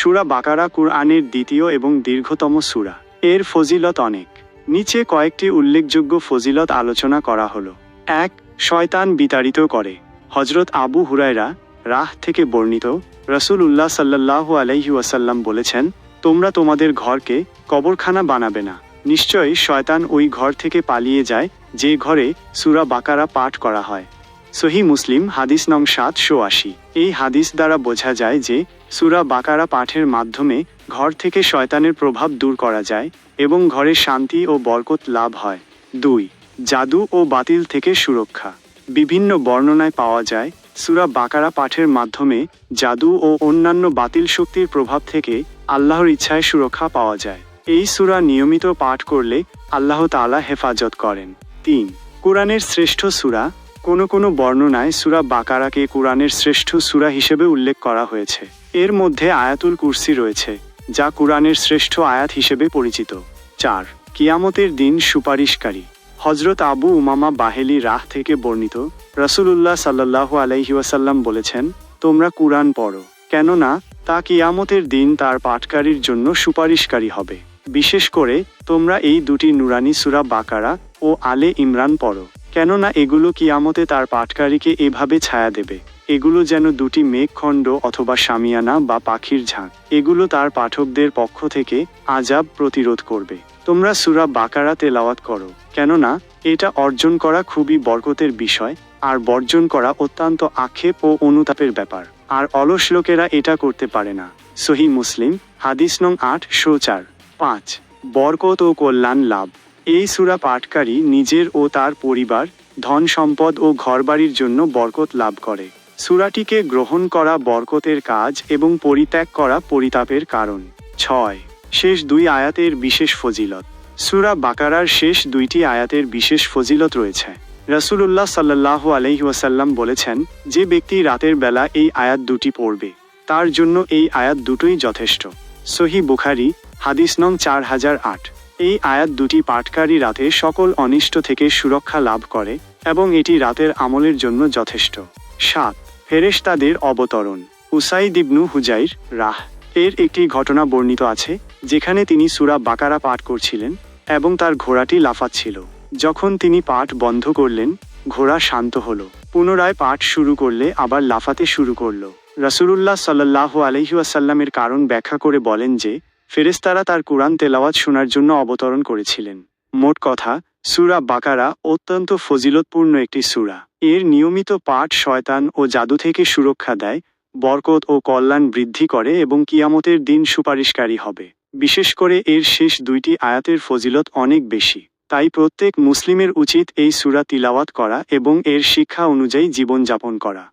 সুরা বাকারা কুরআনের দ্বিতীয় এবং দীর্ঘতম সুরা। এর ফজিলত অনেক। নিচে কয়েকটি উল্লেখযোগ্য ফজিলত আলোচনা করা হলো। এক, শয়তান বিতাড়িত করে। হজরত আবু হুরায়রা রাহ থেকে বর্ণিত রসুল উল্লাহ সাল্লাহ আলাইহি ওয়াসাল্লাম বলেছেন, তোমরা তোমাদের ঘরকে কবরখানা বানাবে না। নিশ্চয়ই শয়তান ওই ঘর থেকে পালিয়ে যায় যে ঘরে সুরা বাকারা পাঠ করা হয়। সহি মুসলিম হাদিস নং সাতশো আশি। এই হাদিস দ্বারা বোঝা যায় যে সুরা বাকারা পাঠের মাধ্যমে ঘর থেকে শয়তানের প্রভাব দূর করা যায় এবং ঘরে শান্তি ও বরকত লাভ হয়। দুই, জাদু ও বাতিল থেকে সুরক্ষা। বিভিন্ন বর্ণনায় পাওয়া যায় সুরা বাকারা পাঠের মাধ্যমে জাদু ও অন্যান্য বাতিল শক্তির প্রভাব থেকে আল্লাহর ইচ্ছায় সুরক্ষা পাওয়া যায়। এই সুরা নিয়মিত পাঠ করলে আল্লাহ তাআলা হেফাজত করেন। তিন, কোরআনের শ্রেষ্ঠ সুরা কোনো কোনো বর্ণনায় সুরা বাকারাকে কোরআনের শ্রেষ্ঠ সুরা হিসেবে উল্লেখ করা হয়েছে। এর মধ্যে আয়াতুল কুরসি রয়েছে, যা কোরআনের শ্রেষ্ঠ আয়াত হিসেবে পরিচিত। চার, কিয়ামতের দিন সুপারিশকারী। হজরত আবু উমামা বাহেলি রাহ থেকে বর্ণিত, রসুলুল্লাহ সাল্লাহ আলাইহি ওয়াসাল্লাম বলেছেন, তোমরা কুরআন পড়ো, কেননা তা কিয়ামতের দিন তার পাঠকারীর জন্য সুপারিশকারী হবে। বিশেষ করে তোমরা এই দুটি নুরানি সুরা বাকারা ও আলে ইমরান পড়ো। কেননা এগুলো কিয়ামতে তার পাটকারীকে এভাবে ছায়া দেবে। এগুলো যেন দুটি মেঘখণ্ড অথবা সামিয়ানা বা পাখির ঝাঁক। এগুলো তার পাঠকদের পক্ষ থেকে আজাব প্রতিরোধ করবে। তোমরা সুরা বাকারা তেলাওয়াত করো, কেননা এটা অর্জন করা খুবই বরকতের বিষয়, আর বর্জন করা অত্যন্ত আক্ষেপ ও অনুতাপের ব্যাপার। আর অলস লোকেরা এটা করতে পারে না। সহি মুসলিম, হাদিস নং আট শো চার। পাঁচ, বরকত ও কল্যাণ লাভ। এই সুরা পাঠকারী নিজের ও তার পরিবার, ধন সম্পদ ও ঘরবাড়ির জন্য বরকত লাভ করে। সুরাটিকে গ্রহণ করা বরকতের কাজ এবং পরিত্যাগ করা পরিতাপের কারণ। ছয়, শেষ দুই আয়াতের বিশেষ ফজিলত। সুরা বাকারার শেষ দুইটি আয়াতের বিশেষ ফজিলত রয়েছে। রাসূলুল্লাহ সাল্লাহ ওয়াসাল্লাম বলেছেন, যে ব্যক্তি রাতের বেলা এই আয়াত দুটি পড়বে, তার জন্য এই আয়াত দুটোই যথেষ্ট। সহি বুখারি, হাদিস নং চার হাজার আট। এই আয়াত দুটি পাঠকারী রাতে সকল অনিষ্ট থেকে সুরক্ষা লাভ করে এবং এটি রাতের আমলের জন্য যথেষ্ট। সাত, ফেরেশতাদের অবতরণ। উসাইদ ইবনু হুজাইর রাহ এর একটি ঘটনা বর্ণিত আছে, যেখানে তিনি সুরা বাকারা পাঠ করছিলেন এবং তার ঘোড়াটি লাফাচ্ছিল। যখন তিনি পাঠ বন্ধ করলেন, ঘোড়া শান্ত হল। পুনরায় পাঠ শুরু করলে আবার লাফাতে শুরু করল। রাসূলুল্লাহ সাল্লাহ আলহিউসাল্লামের কারণ ব্যাখ্যা করে বলেন যে ফেরেস্তারা তার কোরআন তেলাওয়াত শোনার জন্য অবতরণ করেছিলেন। মোট কথা, সুরা বাকারা অত্যন্ত ফজিলতপূর্ণ একটি সুরা। এর নিয়মিত পাঠ শয়তান ও জাদু থেকে সুরক্ষা দেয়, বরকত ও কল্যাণ বৃদ্ধি করে এবং কিয়ামতের দিন সুপারিশকারী হবে। বিশেষ করে এর শেষ দুইটি আয়াতের ফজিলত অনেক বেশি। তাই প্রত্যেক মুসলিমের উচিত এই সুরা তিলাওয়াত করা এবং এর শিক্ষা অনুযায়ী জীবনযাপন করা।